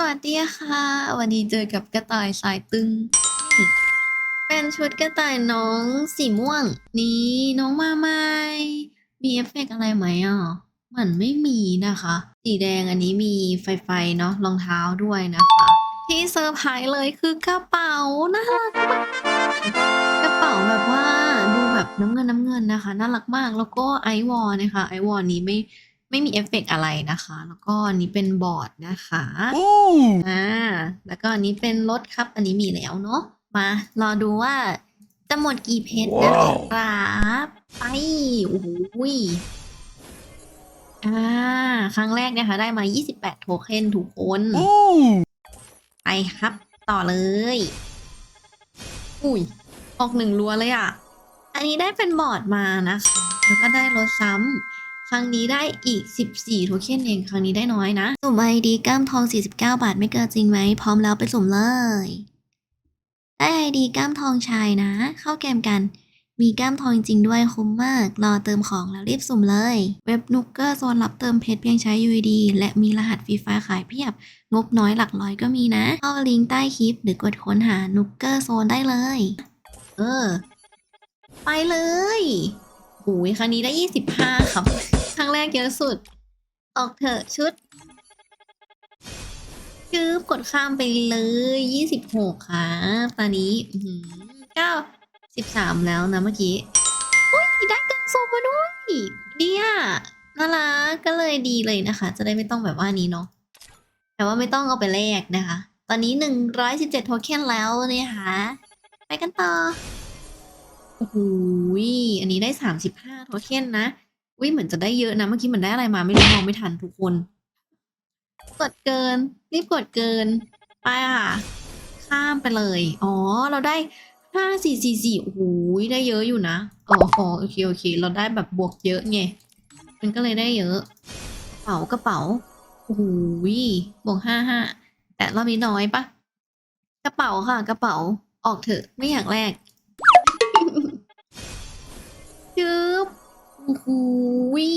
สวัสดีค่ะ วันนี้เจอกับกระต่ายสายตึง เป็นชุดกระต่ายน้องสีม่วง นี่น้องมาใหม่มีเอฟเฟกต์อะไรไหมอะเหมือนไม่มีนะคะ สีแดงอันนี้มีไฟไฟเนาะรองเท้าด้วยนะคะ ที่เซอร์ไพรส์เลยคือกระเป๋าน่ารักมากกระเป๋าแบบว่าดูแบบน้ำเงินน้ำเงินนะคะ น่ารักมากแล้วก็ไอวอลนะคะไอวอลนี้ไม่ ไม่มีเอฟเฟกต์อะไรนะคะ แล้วก็อันนี้เป็นบอร์ดนะคะ Ooh. อ่าแล้วก็อันนี้เป็นรถครับ อันนี้มีแล้วเนาะมารอดูว่าจะหมดกี่เพชรนะคว้าวรับไปโอ้โหยอ่าครั้งแรกนะคะ ได้มา 28 โทเค็นทุกคน Ooh. ไปครับ ต่อเลย อุ้ย ออกหนึ่งรัวเลยอะ อันนี้ได้เป็นบอร์ดมานะคะ แล้วก็ได้รถซ้ำ ครั้งนี้ได้อีก 14 โทเค็นเอง ครั้งนี้ได้น้อยนะสุ่มไอดีกล้ามทอง 49 บาทไม่เกินจริงไหม พร้อมแล้วไปสุ่มเลย ได้ไอดีกล้ามทองชายนะ เข้าเกมกัน มีกล้ามทองจริงด้วยคุ้มมาก รอเติมของแล้วรีบสุ่มเลย เว็บนุกเกอร์โซนรับเติมเพชรเพียงใช้ UID และมีรหัสฟรีไฟล์ขายเพียบ งบน้อยหลักร้อยก็มีนะ เข้าลิงก์ใต้คลิปหรือกดค้นหานุกเกอร์โซนได้เลย เออ ไปเลยโอ้ยครั้งนี้ได้ 25 ครับ ครั้งแรกเยอะสุด ออกเถอะชุดคืบกดข้ามไปเลย26ค่ะตอนนี้อื้อหือเก้าสิบสามแล้วนะเมื่อกี้อุ้ยได้กล่องสุ่มาด้วยดีอะน่ารักก็เลยดีเลยนะคะ จะได้ไม่ต้องแบบว่านี้เนาะแต่ว่าไม่ต้องเอาไปแลกนะคะ ตอนนี้117โทเค็นแล้วเนี่ยค่ะไปกันต่อโอ้โหอันนี้ได้35โทเค็นนะ อุ้ยเหมือนจะได้เยอะนะเมื่อกี้เหมือนได้อะไรมาไม่รู้มองไม่ทันทุกคน กดเกิน รีบกดเกิน ไปค่ะ ข้ามไปเลย อ๋อ เราได้5 4 4 4โอ้ยได้เยอะอยู่นะอ๋ออ๋อโอเคโอเค เราได้แบบบวกเยอะไงมันก็เลยได้เยอะกระเป๋ากระเป๋าโอ้โหยบวกห้าห้าแต่รอบนี้น้อยปะกระเป๋าค่ะ กระเป๋าออกเถอะไม่อยากแลกจึ๊บโอ้โหย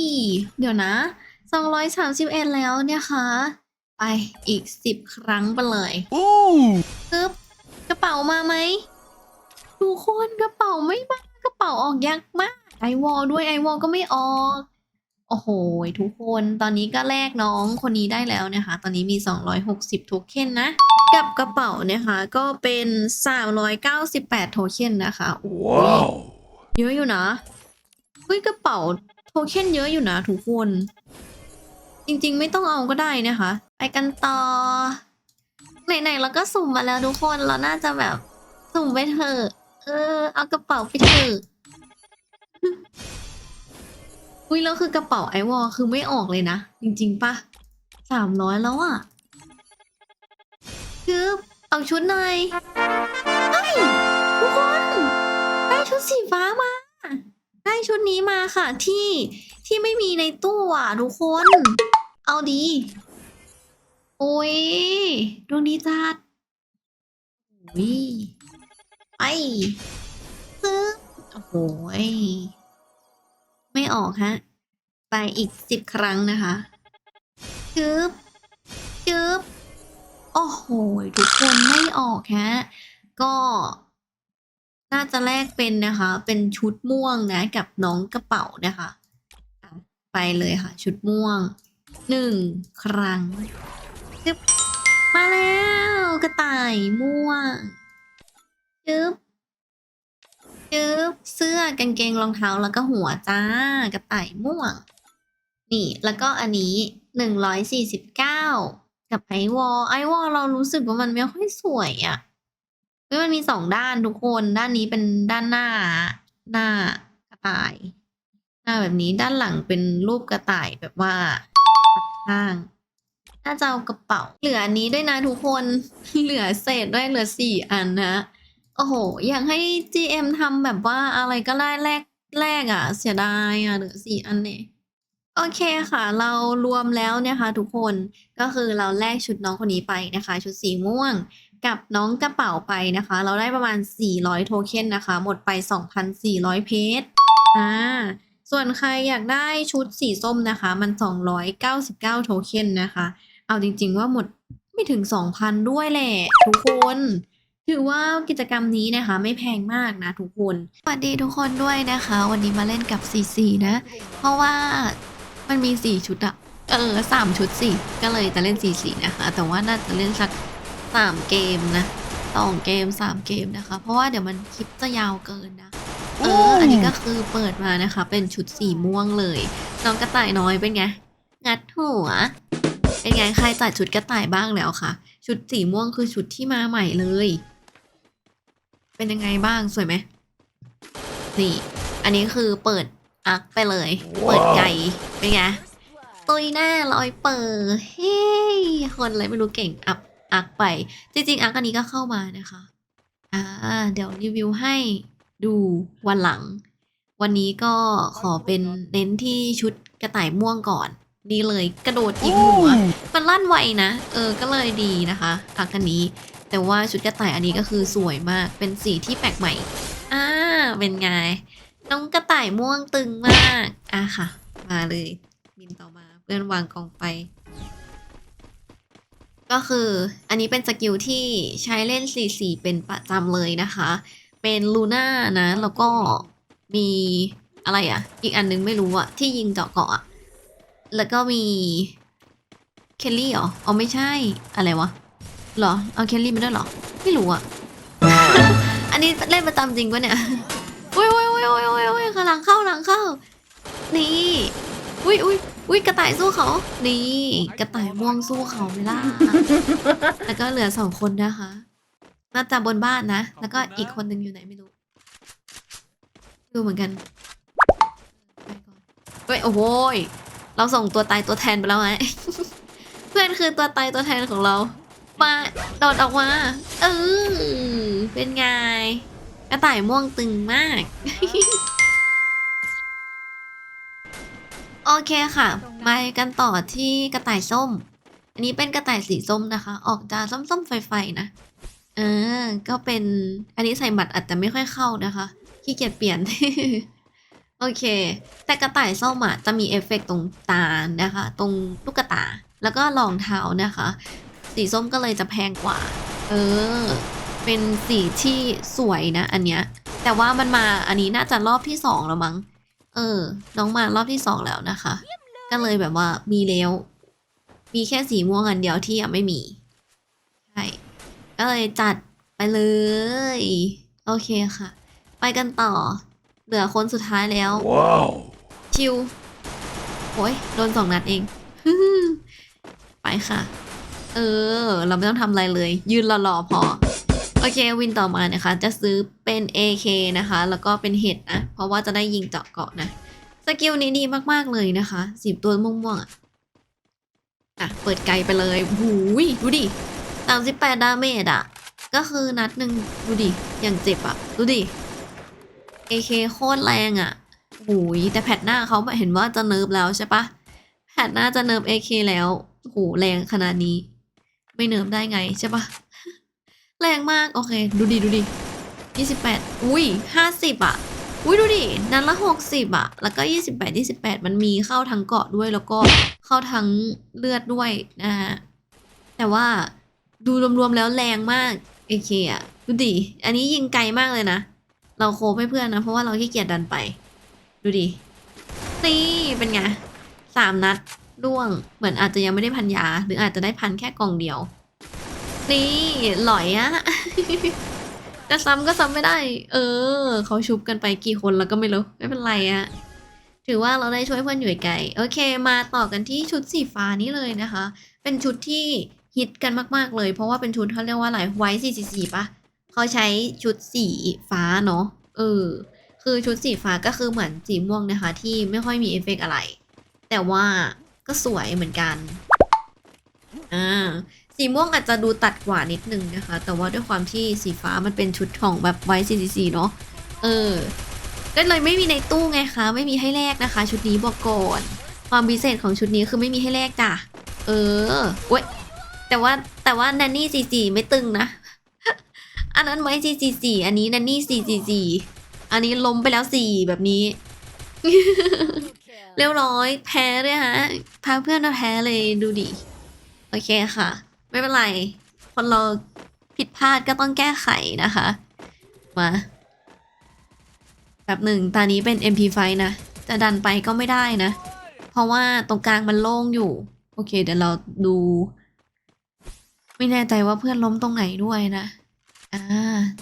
เดี๋ยวนะสองร้อยสามสิบเอ็ดแล้วเนี่ยค่ะไปอีกสิบครั้งไปเลย Ooh. ปึ๊บกระเป๋ามาไหมทุกคนกระเป๋าไม่มากระเป๋าออกยากมากไอวอลด้วยไอวอลก็ไม่ออก โอ้โห ทุกคนตอนนี้ก็แลกน้องคนนี้ได้แล้วนะคะ ตอนนี้มี 260 โทเค็นนะ กับกระเป๋าเนี่ยค่ะก็เป็น 398 โทเค็นนะคะโอ้ย Wow. เยอะอยู่นะเฮ้ยกระเป๋าโทเค็นเยอะอยู่นะทุกคน จริงๆ ไม่ต้องเอาก็ได้นะคะ ไปกันต่อ ไหนๆเราก็สุ่มมาแล้วทุกคนเราน่าจะแบบ สุ่มไปเถอะเออ เอากระเป๋าไปเถอะอุ้ยแล้วคือกระเป๋าไอวอลคือไม่ออกเลยนะ จริง ๆปะสามร้อยแล้วอะคือเอาชุดหน่อยเฮ้ยทุกคน ได้ชุดสีฟ้ามา ชุดนี้มาค่ะที่ที่ไม่มีในตู้อะทุกคน เอาดีโอ้ยดวงดีจัดโอ้ยไปซื้อโอ้โหยไม่ออกฮะ ไปอีกสิบครั้งนะคะจึบจึบโอ้โห ทุกคนไม่ออกฮะ ก็ น่าจะแลกเป็นนะคะ เป็นชุดม่วงนะ กับน้องกระเป๋านะคะอะไปเลยค่ะ ชุดม่วงหนึ่งครั้งจึ๊บมาแล้วกระต่ายม่วงจึ๊บจึ๊บเสื้อกางเกงรองเท้าแล้วก็หัวจ้ากระต่ายม่วง นี่แล้วก็อันนี้หนึ่งร้อยสี่สิบเก้ากับไอวอลไอวอลเรารู้สึกว่ามันไม่ค่อยสวยอะ่ะ เฮ้ยมันมีสองด้านทุกคนด้านนี้เป็นด้านหน้า หน้ากระต่าย หน้าแบบนี้ด้านหลังเป็นรูปกระต่ายแบบว่าข้างน่าจะเอากระเป๋า เหลืออันนี้ด้วยนะทุกคน เหลือเศษด้วยเหลือสี่อันนะ โอ้โห อยากให้ GM ทำแบบว่าอะไรก็ได้แลกแลกอะ เสียดายอะเหลือสี่อันเนี่ยโอเคค่ะ เรารวมแล้วเนะคะทุกคนก็คือเราแลกชุดน้องคนนี้ไปนะคะ ชุดสีม่วง กับน้องกระเป๋าไปนะคะ เราได้ประมาณ 400 โทเค็นนะคะ หมดไป 2,400 เพชรอ่าส่วนใครอยากได้ชุดสีส้มนะคะ มัน 299 โทเค็นนะคะ เอาจริง ๆ ว่าหมดไม่ถึง 2,000 ด้วยแหละ ทุกคนถือว่ากิจกรรมนี้นะคะไม่แพงมากนะทุกคน สวัสดีทุกคนด้วยนะคะ วันนี้มาเล่นกับ CC นะ เพราะว่ามันมี 4 ชุดอะเออสามชุดสิก็เลยจะเล่น CC นะคะ แต่ว่าน่าจะเล่นสัก 3เกมนะสองเกม3เกมนะคะ เพราะว่าเดี๋ยวมันคลิปจะยาวเกินนะ เออ อันนี้ก็คือเปิดมานะคะ เป็นชุดสีม่วงเลย น้องกระต่ายน้อยเป็นไง งัดหัว เป็นไงใครจัดชุดกระต่ายบ้างแล้วคะชุดสีม่วงคือชุดที่มาใหม่เลย เป็นยังไงบ้างสวยไหมนี่ อันนี้คือเปิดอักไปเลย เปิดไก่เป็นไงตุยหน้าลอยเปิดเฮ้ยคนอะไรไม่รู้เก่งอัพ อักไป จริงๆอักอันนี้ก็เข้ามานะคะ อ่า เดี๋ยวรีวิวให้ดูวันหลัง วันนี้ก็ขอเป็นเน้นที่ชุดกระต่ายม่วงก่อนนี่เลยกระโดดยิงหัวมันลั่นไวนะ เออ ก็เลยดีนะคะอักอันนี้ แต่ว่าชุดกระต่ายอันนี้ก็คือสวยมาก เป็นสีที่แปลกใหม่ อ่า เป็นไง น้องกระต่ายม่วงตึงมาก อะค่ะ มาเลยบินต่อมาเพื่อนวางกองไฟ ก็คืออันนี้เป็นสกิลที่ใช้เล่น 4-4 เป็นประจำเลยนะคะ เป็นลูน่านะ แล้วก็มีอะไรอะ อีกอันนึงไม่รู้อะที่ยิงเจาะเกาะอะแล้วก็มีเคลลี่เหรออ๋อไม่ใช่อะไรวะหรอ เอาเคลลี่มาด้วยหรอ ไม่รู้อะอันนี้เล่นประจำจริงปะเนี่ยอุ้ยอุ้ยอุ้ยอุ้ยอุ้ยอุ้ยหลังเข้าหลังเข้า นี่อุ้ยอุ้ย อุ้ยกระต่ายสู้เขา นี่ กระต่ายม่วงสู้เขาไม่ล่ะ แล้วก็เหลือสองคนนะคะน่าจะบนบ้านนะ แล้วก็อีกคนหนึ่งอยู่ไหนไม่รู้ ดูเหมือนกันไปก่อนเฮ้ยโอ้โหยเราส่งตัวตายตัวแทนไปแล้วไง เพื่อนคือตัวตายตัวแทนของเรา มาโดดออกมา เออเป็นไง กระต่ายม่วงตึงมาก โอเคค่ะ มากันต่อที่กระต่ายส้ม อันนี้เป็นกระต่ายสีส้มนะคะ ออกจะส้มๆไฟๆนะ เออ ก็เป็น อันนี้ใส่บัตรอาจจะไม่ค่อยเข้านะคะ ขี้เกียจเปลี่ยน โอเค แต่กระต่ายส้มอะจะมีเอฟเฟกต์ตรงตานะคะ ตรงลูกกระตา แล้วก็รองเท้านะคะ สีส้มก็เลยจะแพงกว่า เออ เป็นสีที่สวยนะ อันเนี้ย แต่ว่ามันมาอันนี้น่าจะรอบที่สองแล้วมั้ง เออ น้องมารอบที่สองแล้วนะคะ ก็เลยแบบว่ามีแล้ว มีแค่สีม่วงอันเดียวที่ยังไม่มี ใช่ ก็เลยจัดไปเลย โอเคค่ะ ไปกันต่อ เหลือคนสุดท้ายแล้ว Wow. ชิวโอ้ยโดนสองนัดเอง ไปค่ะ เออ เราไม่ต้องทำอะไรเลย ยืนรอๆพอ โอเควินต่อมานะคะ จะซื้อเป็น AK นะคะ แล้วก็เป็นเห็ดนะ เพราะว่าจะได้ยิงเจาะเกาะนะ สกิลนี้ดีมากๆเลยนะคะสิบตัวม่วงๆอะอะ เปิดไกลไปเลยหูยดูดิสามสิบแปดดาเมจอะ ก็คือนัดหนึ่งดูดิ อย่างเจ็บอะ ดูดิ AK โคตรแรงอะโอ้ยแต่แพทหน้าเขาเห็นว่าจะเนิร์ฟแล้วใช่ปะแพทหน้าจะเนิร์ฟ AK แล้วโอ้โหแรงขนาดนี้ ไม่เนิร์ฟได้ไงใช่ปะ แรงมาก โอเค ดูดิดูดิยี่สิบแปดอุ้ยห้าสิบอะ อุ้ยดูดิ นัดละหกสิบอะ แล้วก็ยี่สิบแปดยี่สิบแปดมันมีเข้าทั้งเกาะด้วยแล้วก็เข้าทั้งเลือดด้วยนะฮะ แต่ว่าดูรวมๆแล้วแรงมาก AK อะ ดูดิ อันนี้ยิงไกลมากเลยนะ เราโคบให้เพื่อนนะ เพราะว่าเราขี้เกียจดันไป ดูดิ นี่ เป็นไงสามนัดร่วง เหมือนอาจจะยังไม่ได้พันยา หรืออาจจะได้พันแค่กล่องเดียว นี่หลอยอะจะซ้ำก็ซ้ำไม่ได้ เออ เขาชุบกันไปกี่คนแล้วก็ไม่รู้ ไม่เป็นไรอะถือว่าเราได้ช่วยเพื่อนอยู่ไกล โอเค มาต่อกันที่ชุดสีฟ้านี้เลยนะคะ เป็นชุดที่ฮิตกันมาก ๆ เลย เพราะว่าเป็นชุดเขาเรียกว่าอะไรไวท์สี่สี่ปะเขาใช้ชุดสีฟ้าเนาะ เออ คือชุดสีฟ้าก็คือเหมือนสีม่วงนะคะ ที่ไม่ค่อยมีเอฟเฟกต์อะไร แต่ว่าก็สวยเหมือนกัน อ่า สีม่วงอาจจะดูตัดกว่านิดนึงนะคะ แต่ว่าด้วยความที่สีฟ้ามันเป็นชุดของแบบไวซีซีเนาะเออ ก็เลยไม่มีในตู้ไงคะ ไม่มีให้แลกนะคะ ชุดนี้บอกก่อน ความพิเศษของชุดนี้คือไม่มีให้แลกจ้ะเออเว้ยแต่ว่าแต่ว่านันนี่ซีซีไม่ตึงนะ อันนั้นไว้ซีซีซีอันนี้นันนี่ซีซีซีอันนี้ล้มไปแล้วสี่แบบนี้ เรียบร้อยแพ้เลยฮะพาเพื่อนมาแพ้เลยดูดิ โอเคค่ะ ไม่เป็นไร คนเราผิดพลาดก็ต้องแก้ไขนะคะ มาแบบหนึ่งตอนนี้เป็น MP5 นะ จะดันไปก็ไม่ได้นะ เพราะว่าตรงกลางมันโล่งอยู่ โอเค เดี๋ยวเราดู ไม่แน่ใจว่าเพื่อนล้มตรงไหนด้วยนะอ่า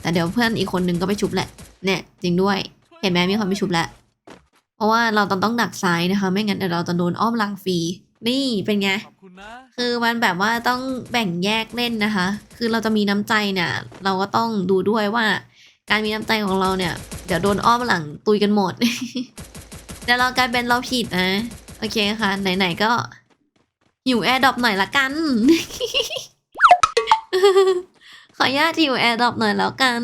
แต่เดี๋ยวเพื่อนอีกคนนึงก็ไปชุบแหละ เนี่ยจริงด้วย เห็นไหมมีคนไปชุบแล้วเพราะว่าเราต้องต้องดักซ้ายนะคะ ไม่งั้นเดี๋ยวเราจะโดนอ้อมลังฟรี นี่เป็นไง คือมันแบบว่าต้องแบ่งแยกเล่นนะคะ คือเราจะมีน้ำใจเนี่ย เราก็ต้องดูด้วยว่า การมีน้ำใจของเราเนี่ย เดี๋ยวโดนอ้อมหลังตุยกันหมด เดี๋ยวเรากลายเป็นเราผิดนะ โอเคค่ะ ไหนๆก็หิวแอร์ดรอปหน่อยละกัน ขออนุญาตหิวแอร์ดรอปหน่อยแล้วกัน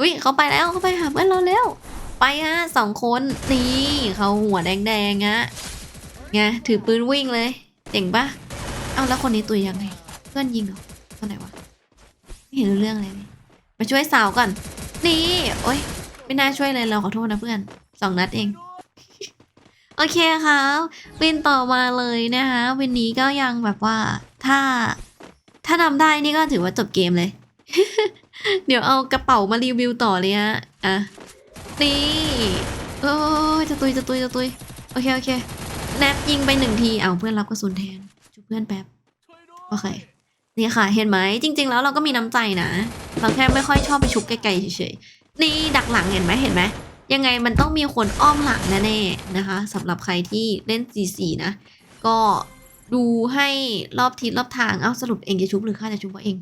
อุ้ยเขาไปแล้วเขาไปหาเพื่อนเราแล้ว ไปฮะสองคนนี่เขาหัวแดงๆอะไงถือปืนวิ่งเลย เจ๋งปะเอาแล้วคนนี้ตุยยังไง เพื่อนยิงเหรอคนไหนวะ ไม่เห็นรู้เรื่องเลยนี่มาช่วยสาวก่อน นี่ โอ๊ย ไม่น่าช่วยเลยเราขอโทษนะเพื่อนสองนัดเอง โอเคครับวินต่อมาเลยนะคะวินนี้ก็ยังแบบว่า ถ้า ถ้าทำได้นี่ก็ถือว่าจบเกมเลย เดี๋ยวเอากระเป๋ามารีวิวต่อเลยฮะอะนี่ โอ้ยจะตุยจะตุยจะตุย โอเค โอเค แนบยิงไปหนึ่งที เอาเพื่อนรับกระสุนแทนช่วยเพื่อนแป๊บ โอเค นี่ค่ะ เห็นไหม จริง ๆ แล้วเราก็มีน้ำใจนะ เราแค่ไม่ค่อยชอบไปชุบไกลๆเฉยๆ นี่ดักหลังเห็นไหมเห็นไหม ยังไงมันต้องมีคนอ้อมหลังแน่ๆนะคะสำหรับใครที่เล่น C4 นะ ก็ดูให้รอบทิศรอบทาง เอ้าสรุปเองจะชุบหรือข้าจะชุบวะเอง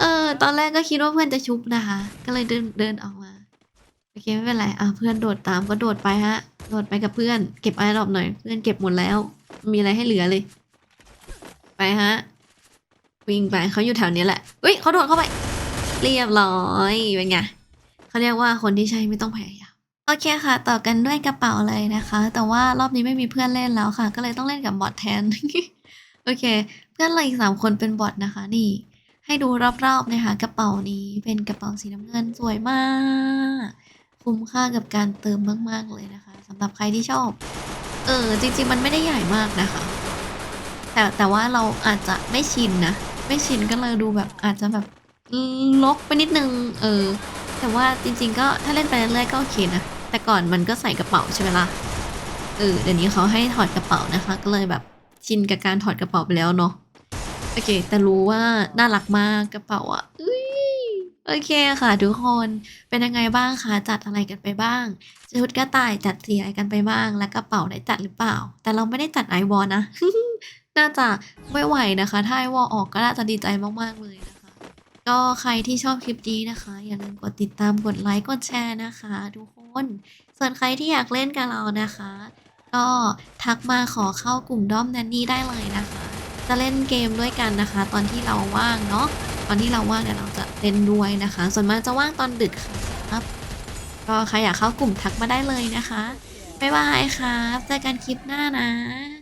เออ ตอนแรกก็คิดว่าเพื่อนจะชุบนะคะ ก็เลยเดินเดินออกมา อเคไม่เป็นไรอะเพื่อนโดดตามก็โดดไปฮะ โดดไปกับเพื่อน เก็บไอรอบหน่อย เพื่อนเก็บหมดแล้ว มีอะไรให้เหลือเลย ไปฮะ วิ่งไปเขาอยู่แถวนี้แหละอุ้ยเขาโดดเข้าไป เรียบร้อยเป็นไงเขาเรียกว่าคนที่ใช้ไม่ต้องพยายามโอเคค่ะ ต่อกันด้วยกระเป๋าเลยนะคะ แต่ว่ารอบนี้ไม่มีเพื่อนเล่นแล้วค่ะ ก็เลยต้องเล่นกับบอทแทน โอเค เพื่อนเราอีกสามคนเป็นบอทนะคะ นี่ ให้ดูรอบๆนะคะ กระเป๋านี้เป็นกระเป๋าสีน้ำเงินสวยมาก คุ้มค่ากับการเติมมาก ๆ เลยนะคะสำหรับใครที่ชอบ เออ จริง ๆ มันไม่ได้ใหญ่มากนะคะ แต่แต่ว่าเราอาจจะไม่ชินนะ ไม่ชินก็เลยดูแบบอาจจะแบบลกไปนิดนึง เออ แต่ว่าจริง ๆ ก็ถ้าเล่นไปเรื่อยๆก็โอเคนะ แต่ก่อนมันก็ใส่กระเป๋าใช่ไหมล่ะ เออ เดี๋ยวนี้เขาให้ถอดกระเป๋านะคะ ก็เลยแบบชินกับการถอดกระเป๋าไปแล้วเนาะ โอเค แต่รู้ว่าน่ารักมากกระเป๋าอะ โอเคค่ะทุกคนเป็นยังไงบ้างคะจัดอะไรกันไปบ้างชุดกระต่ายจัดสีอะไรกันไปบ้าง และกระเป๋าได้จัดหรือเปล่า แต่เราไม่ได้จัดไอวอลนะ น่าจะไม่ไหวนะคะ ถ้าไอวอลออกก็น่าจะดีใจมากๆเลยนะคะ ก็ใครที่ชอบคลิปนี้นะคะ อย่าลืมกดติดตามกดไลค์กดแชร์นะคะ ทุกคนส่วนใครที่อยากเล่นกับเรานะคะ ก็ทักมาขอเข้ากลุ่มด้อมแนนนี่ได้เลยนะคะ จะเล่นเกมด้วยกันนะคะ ตอนที่เราว่างเนาะ ตอนที่เราว่างเนี่ยเราจะเล่นด้วยนะคะ ส่วนมากจะว่างตอนดึกครับ ก็ใครอยากเข้ากลุ่มทักมาได้เลยนะคะบ๊ายบายครับเจอกันคลิปหน้านะ